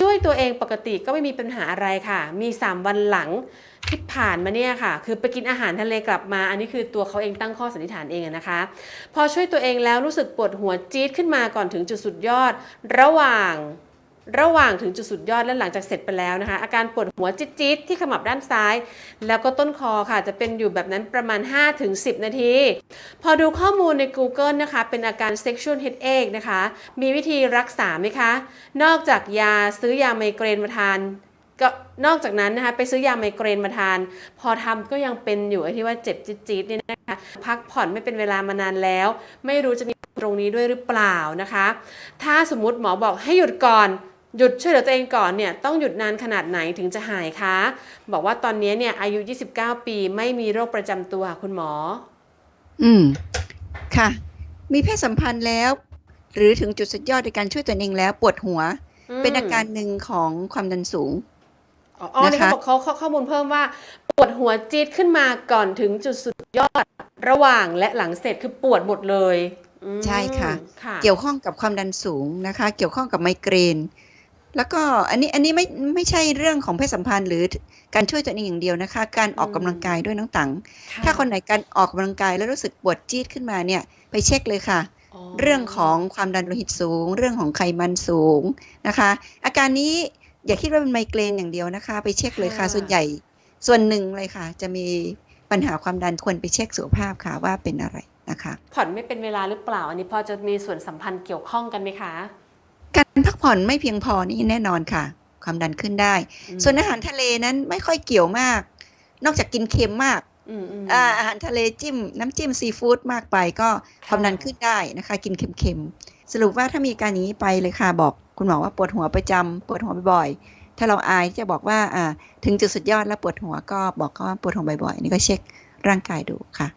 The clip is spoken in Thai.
ช่วยตัวเองปกติก็ไม่มีปัญหาอะไรค่ะ มี 3 วันหลังที่ผ่านมาเนี่ยค่ะ คือไปกินอาหารทะเลกลับมา อันนี้คือตัวเขาเองตั้งข้อสันนิษฐานเองนะคะ พอช่วยตัวเองแล้วรู้สึกปวดหัวจี๊ดขึ้นมาก่อนถึงจุดสุดยอด ระหว่าง ระหว่างถึงจุดสุดยอดและหลังจากเสร็จไปแล้วนะคะ อาการปวดหัวจี๊ดๆที่ขมับด้านซ้าย แล้วก็ต้นคอค่ะ จะเป็นอยู่แบบนั้นประมาณ 5-10 นาที พอดูข้อมูลใน Google นะคะ เป็นอาการ sexual headache นะคะ มีวิธีรักษาไหมคะ นอกจากยาซื้อยาไมเกรนมาทานก็นอกจากนั้นนะคะไปซื้อยาไมเกรนมาทาน พอทำก็ยังเป็นอยู่ไอ้ที่ว่าเจ็บจี๊ดๆเนี่ยนะคะพักผ่อนไม่เป็นเวลามานานแล้ว ไม่รู้จะมีตรงนี้ด้วยหรือเปล่านะคะ ถ้าสมมติหมอบอกให้หยุดก่อน หยุดช่วยเหลือตัวเองก่อนเนี่ยต้องหยุดนานขนาดไหนถึงจะหายคะ บอกว่าตอนนี้เนี่ยอายุ 29 ปีไม่มีโรคประจำตัวคุณหมอ อืม ค่ะ มีเพศสัมพันธ์แล้ว หรือถึงจุดสุดยอดในการช่วยตัวเองแล้วปวดหัว เป็นอาการหนึ่งของความดันสูงอ๋ออ๋อนี่นะคะเขาบอกเขาเขาข้อมูลเพิ่มว่า ปวดหัวจี๊ดขึ้นมาก่อนถึงจุดสุดยอดระหว่างและหลังเสร็จคือปวดหมดเลยอืมใช่ค่ะค่ะ เกี่ยวข้องกับความดันสูงนะคะ เกี่ยวข้องกับไมเกรน แล้วก็อันนี้อันนี้ไม่ไม่ใช่เรื่องของเพศสัมพันธ์หรือการช่วยตัวเองอย่างเดียวนะคะ การออกกำลังกายด้วยน้องตังะถ้าคนไหนการออกกำลังกายแล้วรู้สึกปวดจี๊ดขึ้นมาเนี่ยไปเช็คเลยค่ะ เรื่องของความดันโลหิตสูง เรื่องของไขมันสูงนะคะ อาการนี้อย่าคิดว่าเป็นไมเกรนอย่างเดียวนะคะ ไปเช็คเลยค่ะส่วนใหญ่ส่วนหนึ่งเลยค่ะ จะมีปัญหาความดันควรไปเช็คสุขภาพค่ะว่าเป็นอะไรนะคะผ่อนไม่เป็นเวลาหรือเปล่า อันนี้พอจะมีส่วนสัมพันธ์เกี่ยวข้องกันไหมคะ การพักผ่อนไม่เพียงพอนี่แน่นอนค่ะ ความดันขึ้นได้อืมส่วนอาหารทะเลนั้นไม่ค่อยเกี่ยวมาก นอกจากกินเค็มมากอืมอืมอ่าอาหารทะเลจิ้มน้ำจิ้มซีฟู้ดมากไปก็ความดันขึ้นได้นะคะ กินเค็มๆสรุปว่าถ้ามีอาการอย่างนี้ไปเลยค่ะบอกคุณหมอว่าปวดหัวประจำปวดหัวบ่อยๆถ้าเราอายที่จะบอกว่าอ่าถึงจุดสุดยอดแล้วปวดหัวก็บอกเขาว่าปวดหัวบ่อยๆนี่ก็เช็คร่างกายดูค่ะ